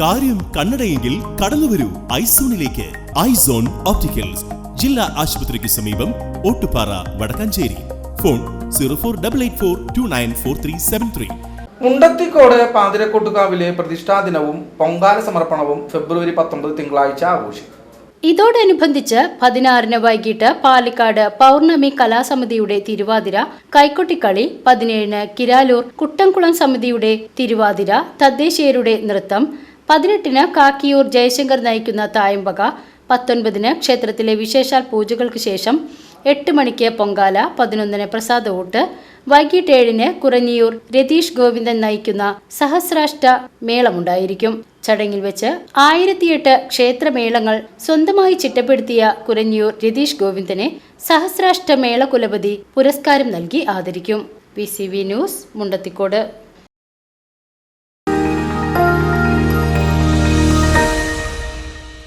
കാര്യം കണ്ണടയെങ്കിൽ കടന്നുവരൂ ഐസോണിലേക്ക്. Eyes on opticals. ജില്ലാ ആശുപത്രിക്ക് സമീപം Ottupara Vadakkanchery. Phone zero four double eight four two nine four three seven three. Mundathikode പാതിരക്കൊട്ടുകാവിലെ പ്രതിഷ്ഠാ ദിനവും പൊങ്കാല സമർപ്പണവും ഫെബ്രുവരി പത്തൊമ്പത് തിങ്കളാഴ്ച ആഘോഷിക്കും. ഇതോടനുബന്ധിച്ച് പതിനാറിന് വൈകിട്ട് പാലക്കാട് പൗർണമി കലാസമിതിയുടെ തിരുവാതിര കൈക്കൊട്ടിക്കളി പതിനേഴിന് കിരാലൂർ കുട്ടംകുളം സമിതിയുടെ തിരുവാതിര തദ്ദേശീയരുടെ നൃത്തം പതിനെട്ടിന് കാക്കിയൂർ ജയശങ്കർ നയിക്കുന്ന തായമ്പക പത്തൊൻപതിന് ക്ഷേത്രത്തിലെ വിശേഷാൽ പൂജകൾക്ക് ശേഷം എട്ട് മണിക്ക് പൊങ്കാല പതിനൊന്നിന് പ്രസാദ ഊട്ട് വൈകിട്ട് ഏഴിന് കുറഞ്ഞിയൂർ രതീഷ് ഗോവിന്ദൻ നയിക്കുന്ന സഹസ്രാഷ്ട മേളമുണ്ടായിരിക്കും. ചടങ്ങിൽ വെച്ച് ആയിരത്തിയെട്ട് ക്ഷേത്രമേളങ്ങൾ സ്വന്തമായി ചിട്ടപ്പെടുത്തിയ കുരഞ്ഞിയൂർ രതീഷ് ഗോവിന്ദനെ സഹസ്രാഷ്ട മേള കുലപതി പുരസ്കാരം നൽകി ആദരിക്കും. P news Mundathikode.